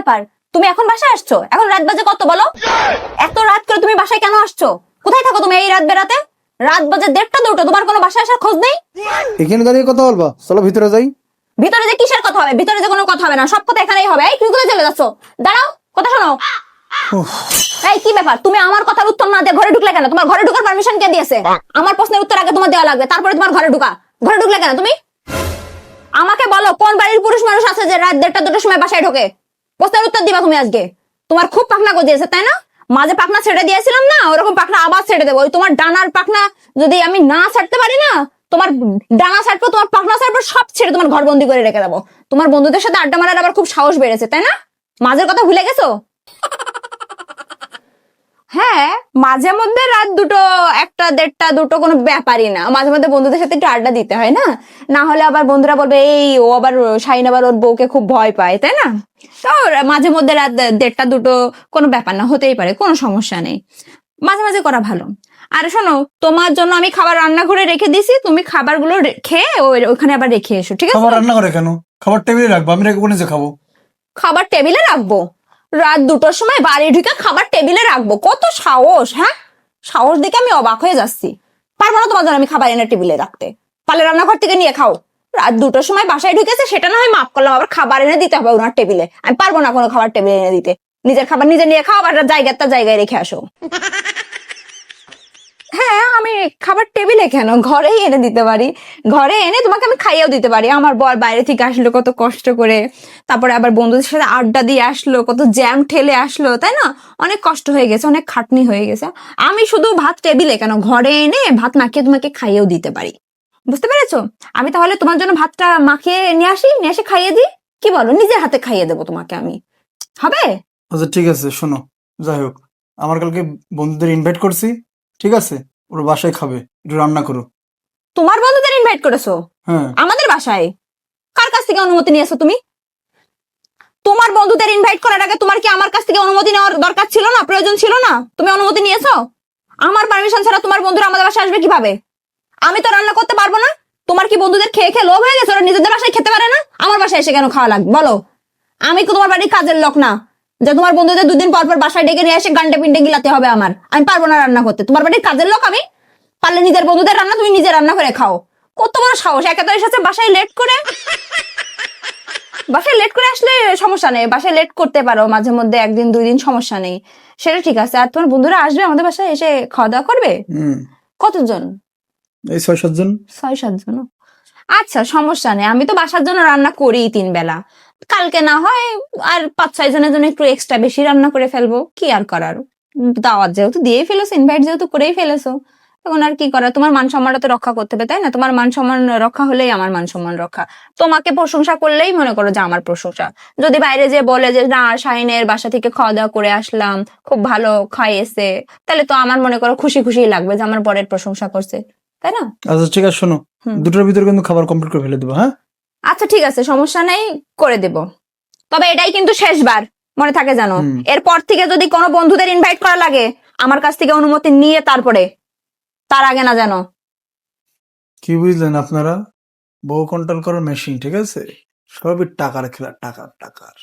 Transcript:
ব্যাপার? তুমি এখন বাসায় আসছো? এখন রাত বাজে কত বলো? এত রাত করে তুমি বাসায় কেন আসছো? কোথায় থাকো তুমি এই রাত বেড়াতে? রাত বাজে দেড়টা দুটো তোমার কোনো বাসায় আসার খোঁজ নেই? এখানে দাঁড়িয়ে কথা বলবা। চলো ভিতরে যাই। ভিতরে যে কিসের কথা হবে? ভিতরে যে কোনো কথা হবে না। সব কথা এখানেই হবে। এই তুমি চলে যাচ্ছ। দাঁড়াও কথা শোনো। এই কি ব্যাপার? তুমি আমার কথার উত্তর না দিয়ে ঘরে ঢুকলে কেন? তোমার ঘরে ঢুকার পারমিশন কে দিয়েছে? আমার প্রশ্নের উত্তর আগে তোমার দেওয়া লাগবে। তারপরে তোমার ঘরে ঢুকা। ঘরে ঢুকলে কেন তুমি? আমাকে বলো কোন বাড়ির পুরুষ মানুষ আছে যে রাত দেড়টা দুটোর সময় বাসায় ঢোকে? প্রশ্নের উত্তর দিবা তুমি আজকে। তোমার খুব পাখনা গজিয়েছে, তাই না? মাঝে পাখনা ছেড়ে দিয়েছিলাম না, ওরকম পাখনা আবার ছেড়ে দেবো। ওই তোমার ডানার পাখনা যদি আমি না ছাড়তে পারি না, তোমার ডানা ছাড়বো, তোমার পাখনা ছাড়বো, সব ছেড়ে তোমার ঘর বন্দি করে রেখে দেবো। তোমার বন্ধুদের সাথে আড্ডা মারার আবার খুব সাহস বেড়েছে, তাই না? মাঝের কথা ভুলে গেছো? হ্যাঁ মাঝে মধ্যে রাত দুটো একটা দেড়টা দুটো কোনো ব্যাপারই না। মাঝে মধ্যে বন্ধুদের সাথে একটু আড্ডা দিতে হয় না? না হলে আবার বন্ধুরা বলবে এই ও আবার শাইন আবার ওর বউকে খুব ভয় পায় তাই না? তো মাঝে মধ্যে রাত দেড়টা দুটো কোনো ব্যাপার না হতেই পারে কোনো সমস্যা নেই। মাঝে মাঝে করা ভালো। আর শোনো তোমার জন্য আমি খাবার রান্না করে রেখে দিছি তুমি খাবারগুলো খেয়ে ওই- ওখানে আবার রেখে এসো ঠিক আছে খাবার রান্না করে কেন? খাবার টেবিলে রাখব আমি রেখে কোনে যে খাব। খাবার টেবিলে রাখব? রাত দুটোর সময় বাড়ি ঢুকে খাবার টেবিলে রাখব। কত সাহস হ্যাঁ? সাহস দেখে আমি অবাক হয়ে যাচ্ছি। পারব না তোমার আমি খাবার এনে টেবিলে রাখতে। পালে রান্নাঘর থেকে নিয়ে খাও। রাত দুটোর সময় বাসায় ঢুকেছে, সেটা না হয় মাফ করলাম, আবার খাবার এনে দিতে হবে ওনার টেবিলে। আমি পারব না কোনো খাবার টেবিলে এনে দিতে। নিজের খাবার নিজে নিয়ে খাও, আবার জায়গাটা জায়গায় রেখে আসো। হ্যাঁ আমি খাবার টেবিলে কেন? ঘরেই এনে দিতে পারি। ঘরে এনে তোমাকে আমি খাইয়েও দিতে পারি। আমার বর বাইরে থেকে আসলো, কত কষ্ট করে। তারপরে আবার বন্ধুদের সাথে আড্ডা দিয়ে আসলো, কত জ্যাম ঠেলে আসলো, তাই না? অনেক কষ্ট হয়ে গেছে, অনেক খাটনি হয়ে গেছে। আমি শুধু ভাত টেবিলে কেন? ঘরে এনে ভাত মাখিয়ে তোমাকে খাইয়েও দিতে পারি। বুঝতে পেরেছ? আমি তাহলে তোমার জন্য ভাতটা মাখিয়ে নিয়ে আসি, নিয়ে এসে খাইয়ে দিই? কি বলো? নিজের হাতে খাইয়ে দেবো তোমাকে আমি। হবে? আচ্ছা ঠিক আছে, শোনো। যাই হোক, আমার কালকে বন্ধুদের ইনভাইট করছি। ঠিক আছে? ওরা বাসায় খাবে। একটু রান্না করো। তোমার বন্ধুদের ইনভাইট করেছ? হ্যাঁ। আমাদের বাসায়? কার কাছ থেকে অনুমতি নিয়েছো তুমি? তোমার বন্ধুদের ইনভাইট করার আগে তোমার কি আমার কাছ থেকে অনুমতি নেওয়ার দরকার ছিল না? প্রয়োজন ছিল না? তুমি অনুমতি নিয়েছো? আমার পারমিশন ছাড়া তোমার বন্ধুরা আমাদের বাসায় আসবে কীভাবে? আমি তো রান্না করতে পারব না। তোমার কি বন্ধুদের খেয়ে খেয়ে লোভ হয়ে গেছে? ওরা নিজেদের বাসায় খেতে পারে না? আমার বাসায় এসে কেন খাওয়া লাগবে? বলো। আমি তো তোমার বাড়ির কাজের লোক না। যে তোমার বন্ধুদের দুদিন পর পর বাসায় ডেকে নিয়ে এসে গান্ডে পিন্ডে গিলাতে হবে আমার। আমি পারব না রান্না করতে। তোমার বাড়ির কাজের লোক আমি? পারলে নিজের বন্ধুদের রান্না তুমি নিজে রান্না করে খাও। কত বড় সাহস। একে তো এসেছে বাসায় লেট করে। বাসায় লেট করে আসলে সমস্যা নেই। বাসায় লেট করতে পারো মাঝে মধ্যে একদিন দুই দিন সমস্যা নেই। সেটা ঠিক আছে। আর তোমার বন্ধুরা আসবে আমাদের বাসায় এসে খাওয়া দাওয়া করবে? হুম। কতজন? এই ছয় সাতজন ছয় সাতজন আচ্ছা সমস্যা নেই। আমি তো বাসার জন্য রান্না করি তিন বেলা কালকে না হয় আর পাঁচ ছয় জনের জন্য একটু এক্সট্রা বেশি রান্না করে ফেলব। কি আর করার? দাওয়াত যেহেতু দিয়েই ফেলেছো ইনভাইট যেহেতু করেই ফেলেছো তখন আর কি করা তোমার মান সম্মানটা তো রক্ষা করতে হবে তাই না? তোমার মান সম্মান রক্ষা হলেই আমার মান সম্মান রক্ষা। তোমাকে প্রশংসা করলেই মনে করো যে আমার প্রশংসা। যদি বাইরে যে বলে যে না শাহিনের বাসা থেকে খাওয়া দাওয়া করে আসলাম খুব ভালো খাইয়েছে তাহলে তো আমার মনে করো খুশি খুশি লাগবে যে আমার বরের প্রশংসা করছে তাই না? আচ্ছা ঠিক আছে শোনো। দুটোর ভিতরে কিন্তু খাবার কমপ্লিট করে ফেলে দেবো হ্যাঁ? আচ্ছা ঠিক আছে সমস্যা নেই করে দেব। তবে এটাই কিন্তু শেষবার মনে থাকে জানো এরপর থেকে যদি কোনো বন্ধুদের ইনভাইট করা লাগে আমার কাছ থেকে অনুমতি নিয়ে তারপরে তার আগে না জানো কি বুঝলেন আপনারা? বউ কন্ট্রোল করার মেশিন ঠিক আছে? সবই টাকার খেলা টাকার টাকার।